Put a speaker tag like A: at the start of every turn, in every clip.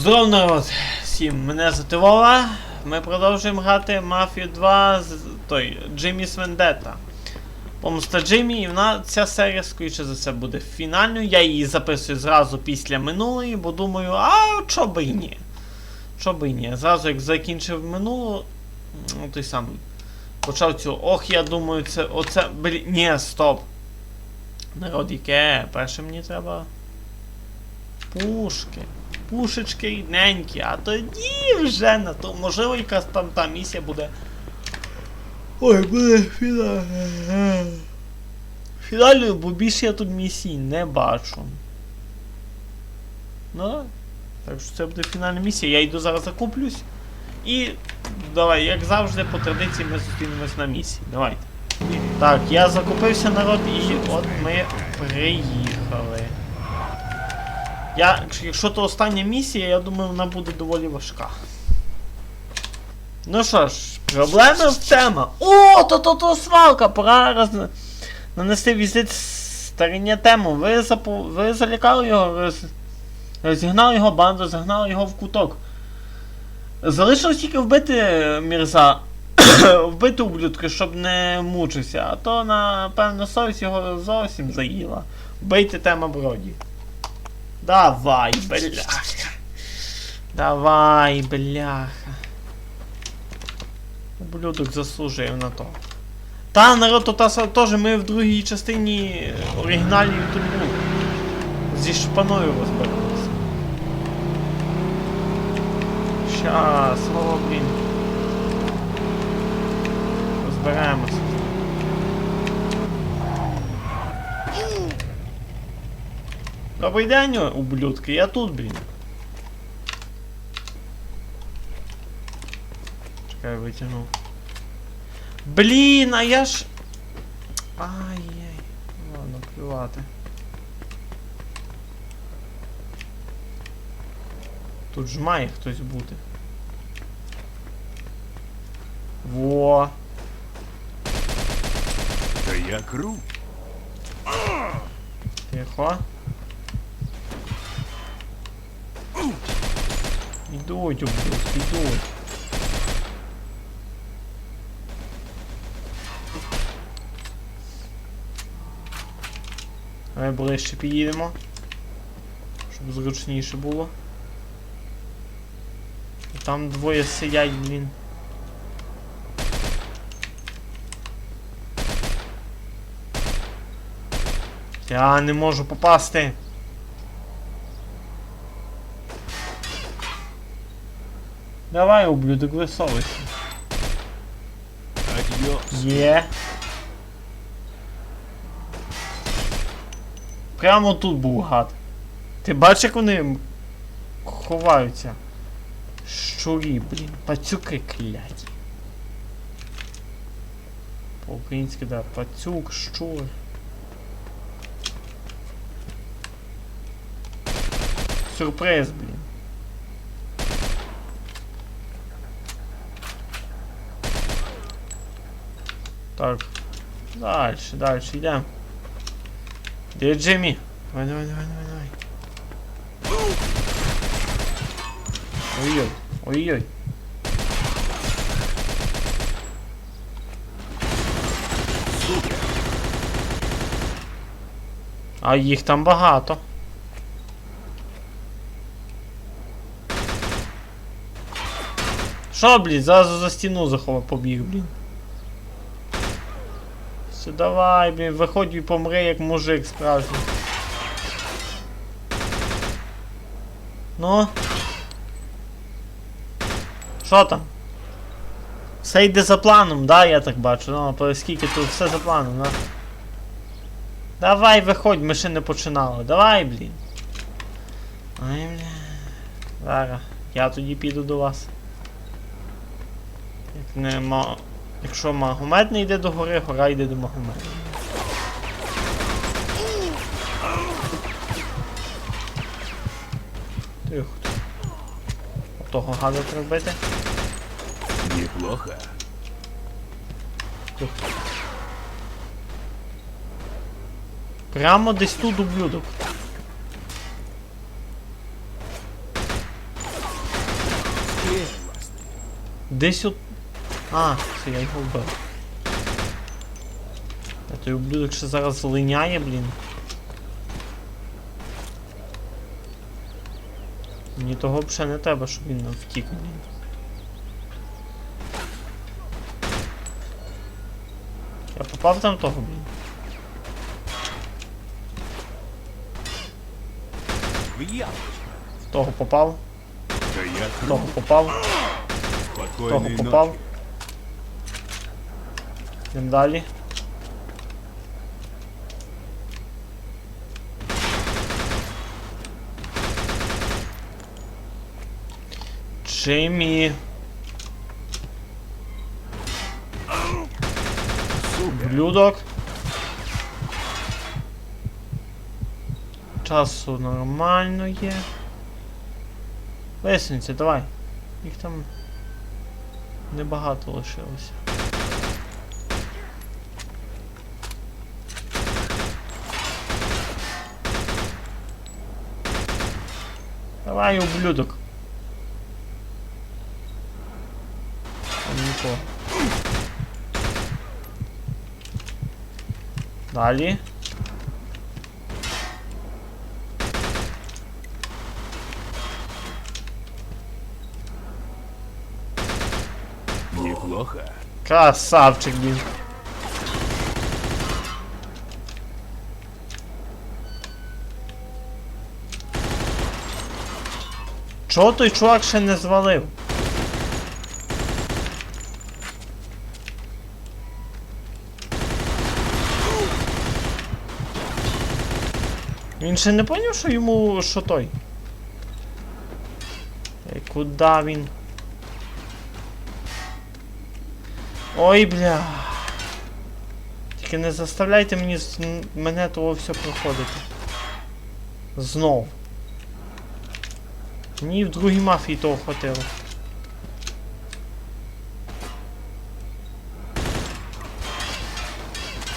A: Здоров народ! Всім, мене звати Вова. Ми продовжуємо грати Мафію 2 з той Джимміс Вендетта. Помста Джиммі, і вона ця серія, скоріше за все, буде фінальною. Я її записую зразу після минулої, бо думаю, а чо би і ні. Чо би і ні. Зразу як закінчив минулу, ну той самий. Почав цю. Ох, я думаю, це. Оце. Блін. Ні, стоп. Народ, яке? Перше мені треба. Пушки. Пушечки рідненькі, а тоді вже на то. Можливо, якась там та місія буде. Ой, буде фінальна. Фінальною, бо більше я тут місій не бачу. Ну, так що це буде фінальна місія. Я йду зараз закуплюсь. І давай, як завжди, по традиції ми зустрінемось на місії. Давайте. Так, я закупився народ і от ми приїхали. Я, якщо то остання місія, я думаю, вона буде доволі важка. Ну що ж, проблеми в тема. О, то то то свалка! Пора роз... нанести візит старіння тему. Ви, запу... ви залякали його, роз... розігнали його банду, загнали його в куток. Залишилось тільки вбити Мірза. вбити ублюдка, щоб не мучився, а то, напевно, совість його зовсім заїла. Вбийте тема броді. Давай, бляха. Давай, бляха. Ублюдок заслужив на то. Та, народ, то та са- теж ми в другій частині оригінальної тюрму. Зі шпаною розберемося. Щас, о, блін. Розберемося. Добрий день, ублюдки, я тут, блін. Чекай, витягнув. Блін, а я ж. Ай-яй. Ладно, плювати. Тут ж має хтось бути. Во.
B: Та я кру.
A: Тихо. Ідуть, ублюдки, ідуть. Давай ближче підійдемо. Щоб зручніше було. Там двоє сидять, блін. Я не можу попасти. Давай, ублюдок, висовуйся. Є. Прямо тут був гад. Ти бачиш, як вони ховаються? Щурі, блін, пацюки кляті. По-українськи, да, пацюк, щур. Сюрприз, блін. Так. Дальше, дальше, йдемо. Де Джиммі? Давай, давай, давай, давай, давай. Ой-ой, ой-ой. А їх там багато. Що, блін, зразу за стіну заховав побіг, блін. Все, давай, блін, виходь і помри, як мужик справжній. Ну. Що там? Все йде за планом, да, я так бачу. Ну, скільки тут все за планом, да? Давай, виходь, ми ще не починали. Давай, блін. Ай, бля. Зараз. Я тоді піду до вас. Як не ма... Якщо Магомед не йде до гори, гора йде до Магомеда. Тихо. Того гада треба бити.
B: Неплохо.
A: Тихо. Прямо десь тут ублюдок. Десь от. А, це я його вбив. А той ублюдок ще зараз линяє, блін. Мені того б ще не треба, щоб він втік, блін. Я попав там того, блін.
B: В
A: Того попав, в того попав, в того попав.
B: Ночі.
A: Йдем далі. Джеймі. Блюдок. Часу нормально є. Давай. Їх там небагато лишилося. Давай, ублюдок. Там нікого. Далі.
B: Неплохо.
A: Красавчик, блін. Чого той чувак ще не звалив? Він ще не поняв, що йому що той. Ей, куди він? Ой, бля. Тільки не заставляйте мені мене того все проходити. Знов. Мені в другій мафії того хватило.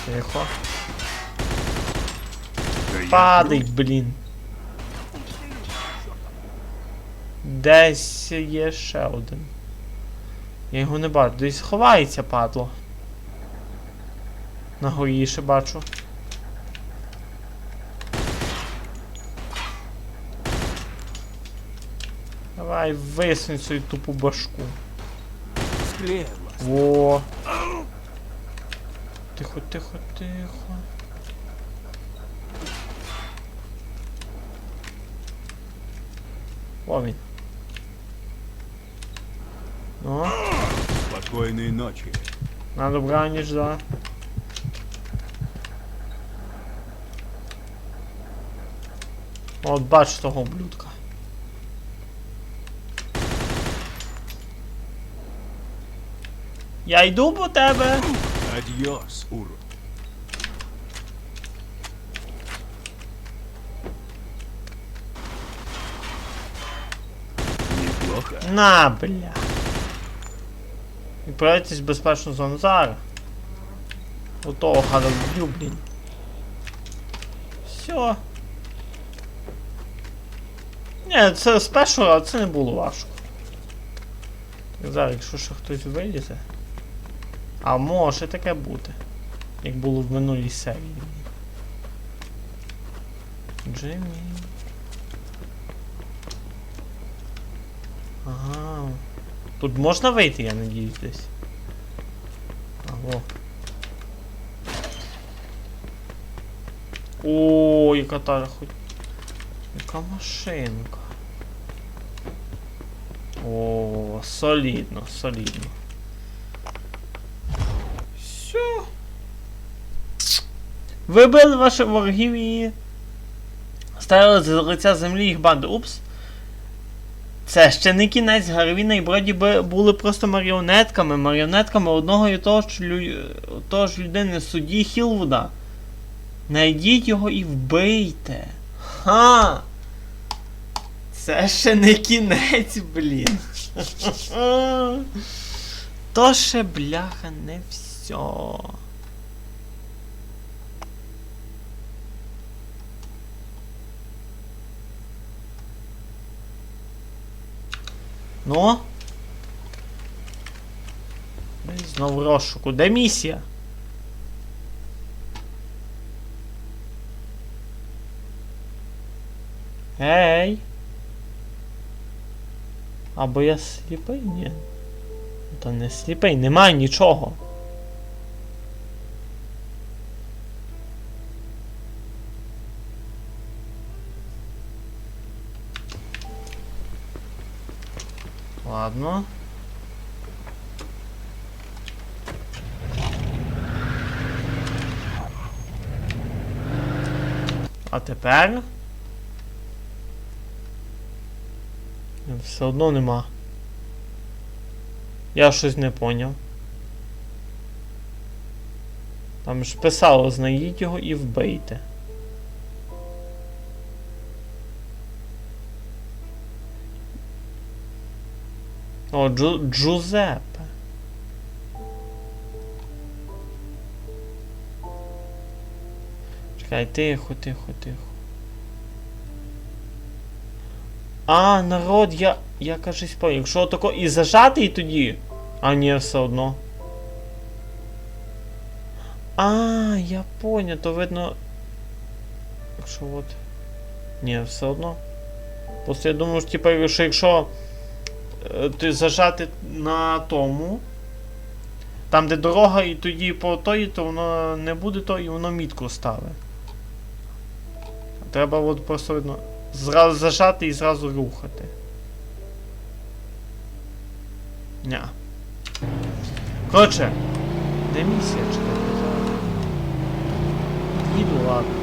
A: Тихо. Падай, блін. Десь є ще один. Я його не бачу. Десь ховається, падло. На горі ще бачу. Давай висунь свою тупу башку.
B: Слева.
A: Во. Тихо, тихо, тихо. О, він. Ну,
B: Спокойной ночи.
A: на добраніч, да. От бач того ублюдка. Я йду по тебе.
B: Адьос, урод. Неплохо.
A: На, бля. Відправляйтесь в безпечну зону зараз. Отого гада вб'ю, блін. Все. Ні, це спешу, а це не було важко. Так, зараз, якщо ще хтось вилізе. А може таке бути. Як було в минулій серії. Джиммі. Ага. Тут можна вийти, я надіюсь, десь. Алло. О, яка та хоч. Яка машинка. О, солідно, солідно. Все. Вибили ваших ворогів і. Ставили з лиця землі їх банди. Упс. Це ще не кінець Гарвіна і Броді були просто маріонетками, маріонетками одного і того ж, лю... того ж людини судді Хілвуда. Найдіть його і вбийте. Ха! Це ще не кінець, блін. То ще бляха не все. Ну? Знову розшуку. Де місія? Ей! Або я сліпий? Ні. Та не сліпий, немає нічого. Ладно. А тепер. Все одно нема. Я щось не поняв. Там ж писало, знайдіть його і вбийте. О, Джу, Джузеппе. Чекай, тихо, тихо, тихо. А, народ, я. Я кажись понял. Якщо тако і зажатий тоді. А ні, все одно. А, я понял, то видно. Якщо от. Ні, все одно. Просто я думаю, що типа, що якщо ти зажати на тому. Там, де дорога, і тоді по тої, то воно не буде то, і воно мітку ставить. Треба от просто видно. Зразу зажати і зразу рухати. Ня. Коротше. Де місія чекайте? Їду, ладно.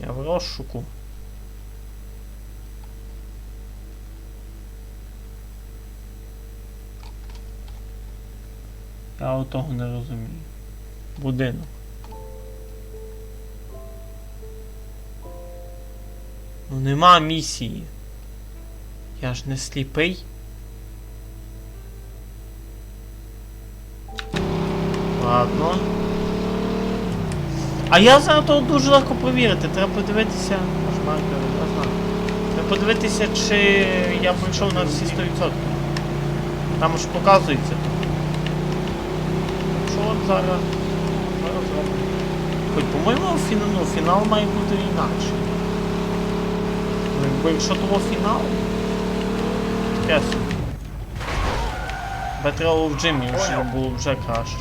A: Я в розшуку. Я от того не розумію. Будинок. Ну нема місії. Я ж не сліпий. Ладно. А я зараз то дуже легко провірити. Треба подивитися. Маркер, я знаю. Треба подивитися, чи я пройшов на всі 100%. Там ж показується. От зараз? Зараз зробимо. Хоч, по-моєму, фінал, ну, фінал має бути інакше. Ну, Якби якщо того фінал. Таке собі. Би треба в джимі, щоб було вже краще.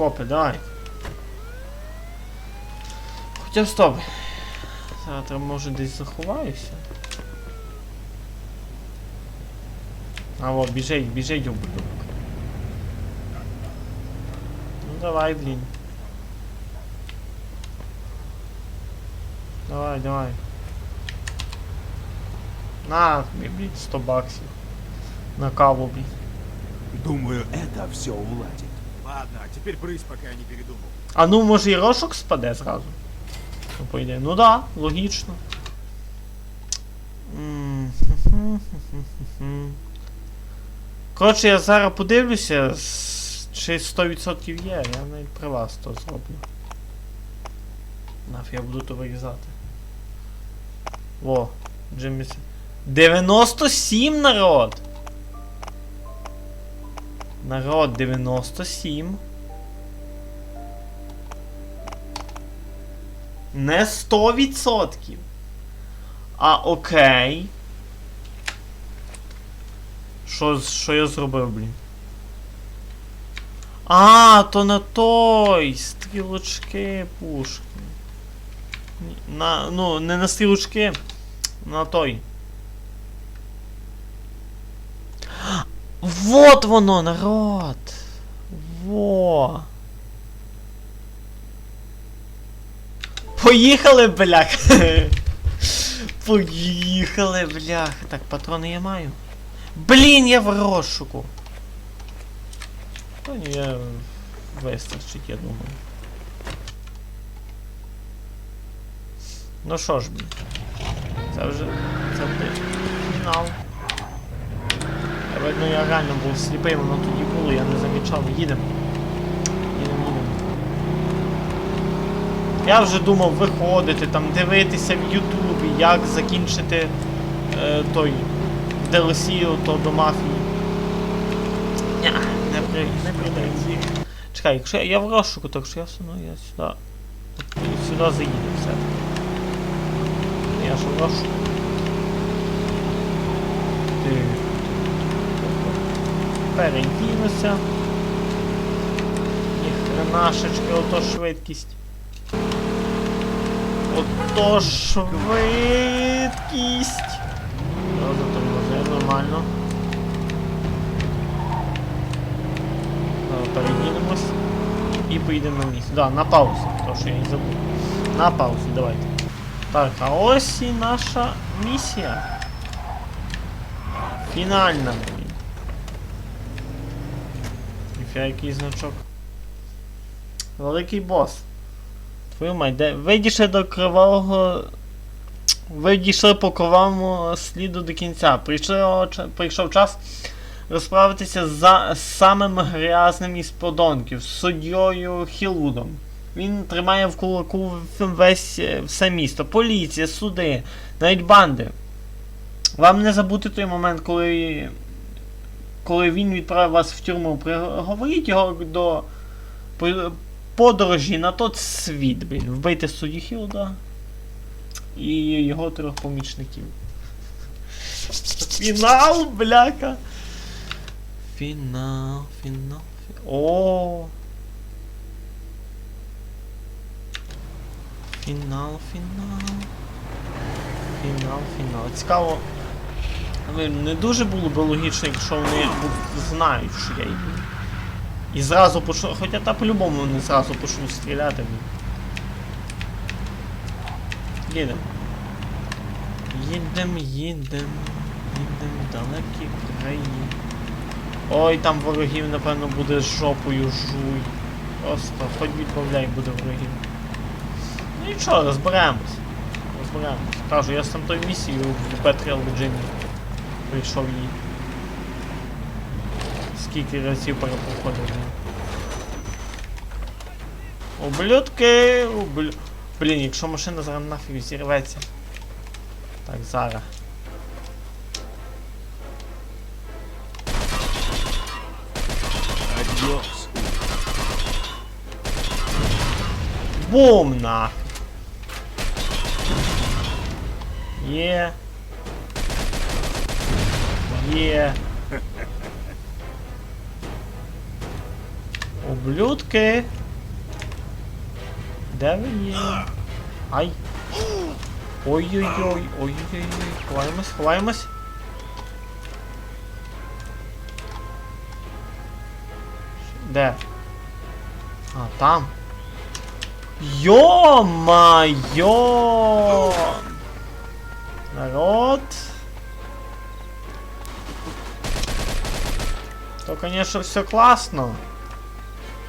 A: Так, копи, давай. Хоча стоп. Завтра може десь заховаюся. А во, біжить, біжить ублюдок. Ну давай, блін. Давай, давай. На, тобі, блін, 100 баксів. На каву, блін.
B: Думаю, это все уладит.
C: Ладно, а теперь брысь, пока я не передумал.
A: А ну може і рошок спаде зразу. Ну, по ідеї. Ну да, логічно. Коротше, я зараз подивлюся, с- чи 100% є, я навіть при вас то зроблю. Нафіг я буду то вирізати. Во, Джиммі. С- 97 народ! Народ, 97. Не 100%. А окей. Що, що я зробив, блін? А, то на той! Стрілочки пушки. На, ну, не на стрілочки, на той. Вот воно, народ! Во! Поїхали, блях! Поїхали, блях! Так, патрони я маю. Блін, я в розшуку. Та ні, я вистачить, я думаю. Ну що ж, блін. Це вже. Це буде фінал. Видно, я реально був сліпий, воно тоді було, я не замічав. Їдемо. Їдемо, їдемо. Я вже думав виходити, там дивитися в Ютубі, як закінчити е, той DLC то до мафії. Ня, не при. Чекай, якщо я, я в розшуку, так що я все я сюди. Сюди заїду все. Я ж в розшуку. Ти. Передінуся. Ніхренашечки, ото швидкість. Ото швидкість. Зразу тормози, нормально. Зараз І поїдемо на місце. Да, на паузу, то що я і забув. На паузу, давайте. Так, а ось і наша місія. Фінальна, блін. Ніфіга який значок. Великий бос. Твою мать, де... Ви дійшли до кривавого. Ви дійшли по кровавому сліду до кінця. Прийшов, прийшов час розправитися з самим грязним із подонків, суддєю Хілвудом. Він тримає в кулаку весь е, все місто. Поліція, суди, навіть банди. Вам не забути той момент, коли, коли він відправив вас в тюрму. Приговоріть його до подорожі на тот світ, блін. Вбийте судді Хілда і його трьох помічників. Фінал, бляка! Фінал, фінал, фінал. О! Фінал, фінал. Фінал, фінал. Цікаво. Але не дуже було б логічно, якщо вони знають, що я йду. І зразу почну. Хоча та по-любому вони зразу почнуть стріляти. блін. Їдем. Їдем, їдем. Їдем в далекі краї. Ой, там ворогів, напевно, буде з жопою жуй. Просто хоч відбавляй буде ворогів. Ну нічого, розберемось. Розберемось. Кажу, я сам той місію в Петріал Джимі прийшов її. Скільки разів перепроходив. блін. Ублюдки! Ублю... Блін, якщо машина зараз нафіг зірветься. Так, зараз.
B: Адьос.
A: Бум нафіг. Є. Є. Ублюдки. Де ви є? Ай. Ой-ой-ой, ой-ой-ой. Ховаємось, ховаємось. Де? А, там. Ё-моё! Народ. То, конечно, все класно.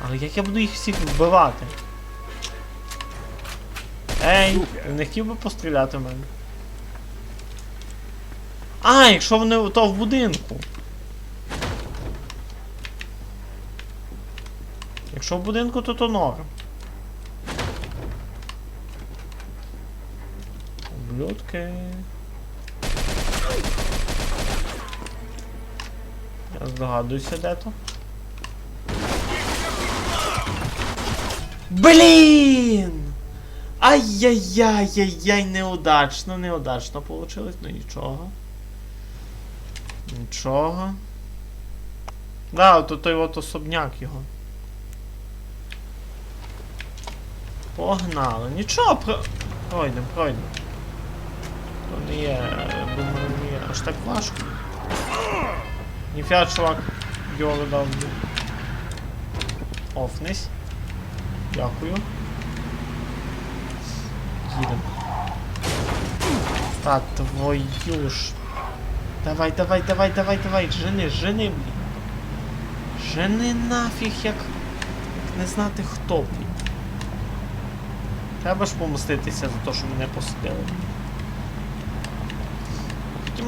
A: Але як я буду їх всіх вбивати? Ей, не хотів би постріляти в мене. А, якщо вони то в будинку. Якщо в будинку, то то норм. Ублюдки. Здогадуюся, де то. Блін! Ай-яй-яй-яй-яй, неудачно, неудачно получилось, ну нічого. Нічого. Да, то той от особняк його. Погнали. Нічого, про... пройдемо, пройдемо. То не є, думаю, не є аж так важко. Ніфіга, чувак, його дав. Офнись. Дякую. Їдемо. Та твою ж. Давай, давай, давай, давай, давай, жени, жени, блін. Жени нафіг, як не знати хто, блін. Треба ж помститися за те, що мене посадили.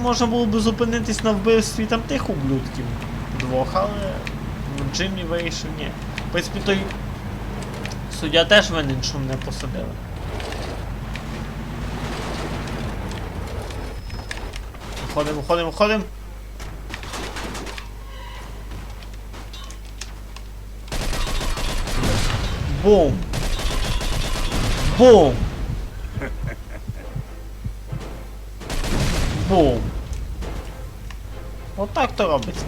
A: Можна було б зупинитись на вбивстві там тих ублюдків двох, але Джиммі вирішив ні. В принципі, той суддя теж винен, що мене посадили. Виходимо, виходимо, виходимо. Бум! Бум! Бум! Отак то робиться.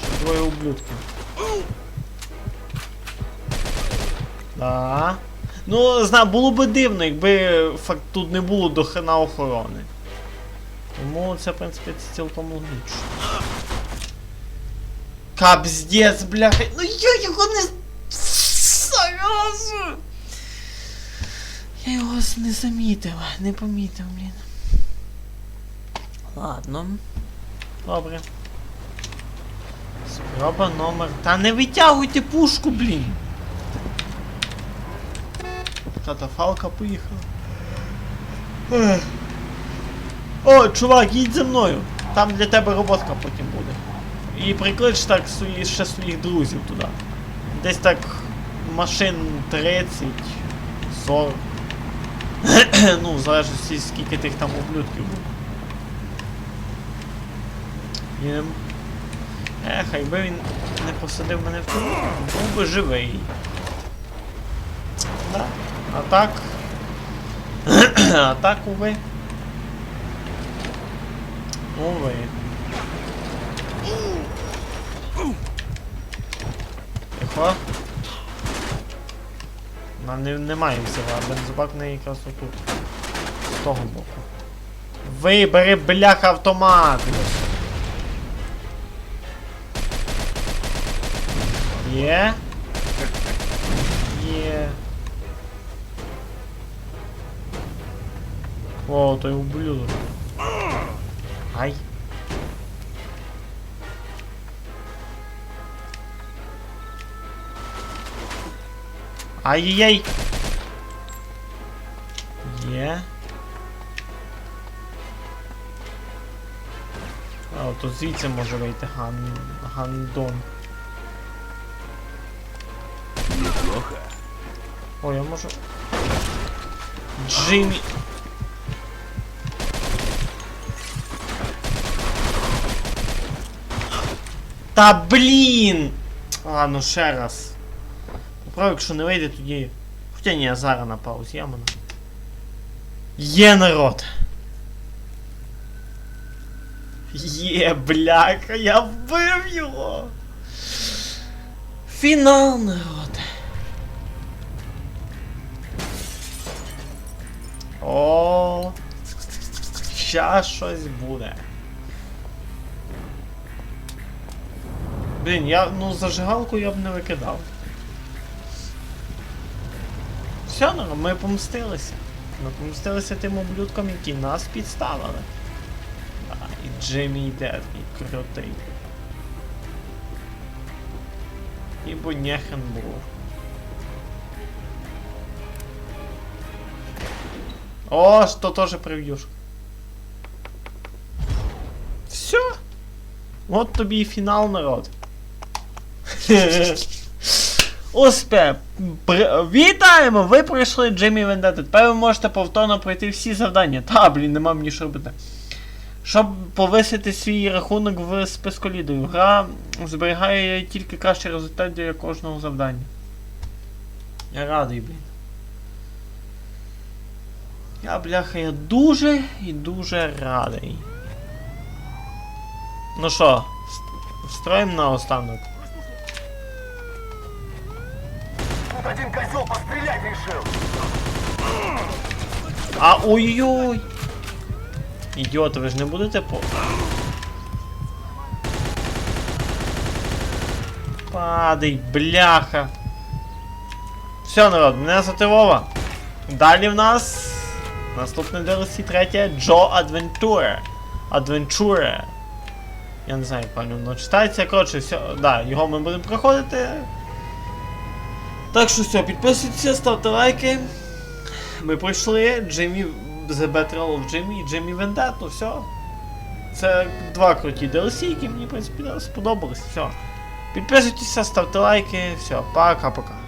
A: Ще двоє ублюдків. Да. Ну, зна, було би дивно, якби факт тут не було до хрена охорони. Тому це, в принципі, це цілком логічно. Капздец, бляха. Ну я його не. Заразу! Я його не замітив, не помітив, блін. Ладно. Добре. Спроба номер. Та не витягуйте пушку, блін. Катафалка поїхала. Ех. О, чувак, їдь за мною. Там для тебе роботка потім буде. І приклич так свої, ще своїх друзів туди. Десь так машин 30, 40. ну, в залежності скільки тих там ублюдків. Їдем. Ех, якби він не посадив мене в тюрму, був би живий. Да. А так. а так, уви. Уви. Тихо. Нам не, немає всього, а бензобак в неї якраз отут. З того боку. Вибери, бляха, автомат! Є? Є. О, той ублюдок. Ай. Ай-яй-яй. Є. А, тут звідси може вийти ган... гандон.
B: Неплохо.
A: Ой, я можу. Джиммі. Та блін! А, ну ще раз. Поправ, якщо не вийде, тоді. Хоча ні, зараз на паузі, я мене. Є народ! Є, бляха, я вбив його! Фінал, народ! О, щас щось буде. Блін, я ну зажигалку я б не викидав. Все, ну, ми помстилися. Ми помстилися тим ублюдкам, які нас підставили. А, і Джиммі йде такий крутий. І Бонєхен був. О, что тоже превьюшка. Все. От тобі і фінал, народ. Успіх! При- Вітаємо! Ви пройшли Джиммі Вендетта. Тепер ви можете повторно пройти всі завдання. Та, блін, нема мені що робити. Щоб повисити свій рахунок в списку лідерів. Гра зберігає тільки кращий результат для кожного завдання. Я радий, блін. Я, бляха, я дуже і дуже радий. Ну що, встроїмо на останок.
D: Один козел пострелять решил.
A: А ой-ой-ой! Ідіоти, ви ж не будете по. Падай, бляха. Все, народ, мене звати Вова. Далі в нас наступне DLC третє Джо Adventure. Adventure. Я не знаю, як правильно воно читається. Коротше, все, да, його ми будемо проходити. Так що все, підписуйтесь, ставте лайки. Ми пройшли Джиммі The Battle of Jimmy і Джиммі Vendetta, все. Це два круті DLC, які мені, в принципі, сподобались. Все. Підписуйтеся, ставте лайки, все, пока-пока.